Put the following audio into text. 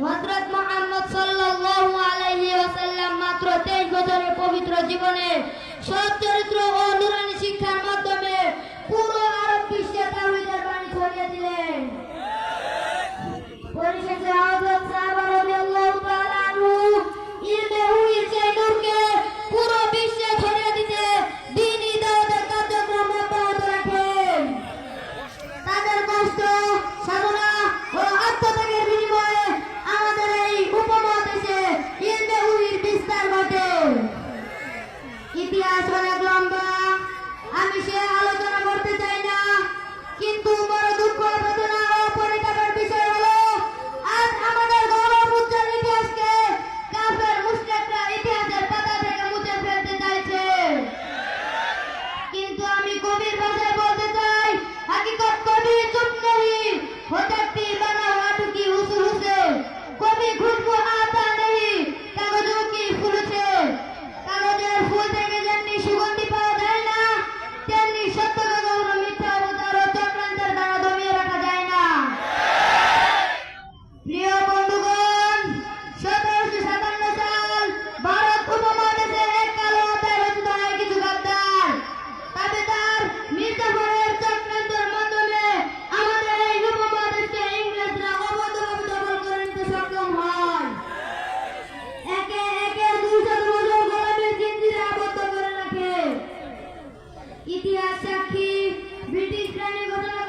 হজরত মোহাম্মদ সাল্লাল্লাহু আলাইহি ওয়াসাল্লাম মাত্র 23 বছরের পবিত্র জীবনে সৎ চরিত্র ও ইতিহাস অনেক লম্বা। আমি সে আলোচনা ইতিহাস সাক্ষী ব্রিটিশ রানী ঘটনা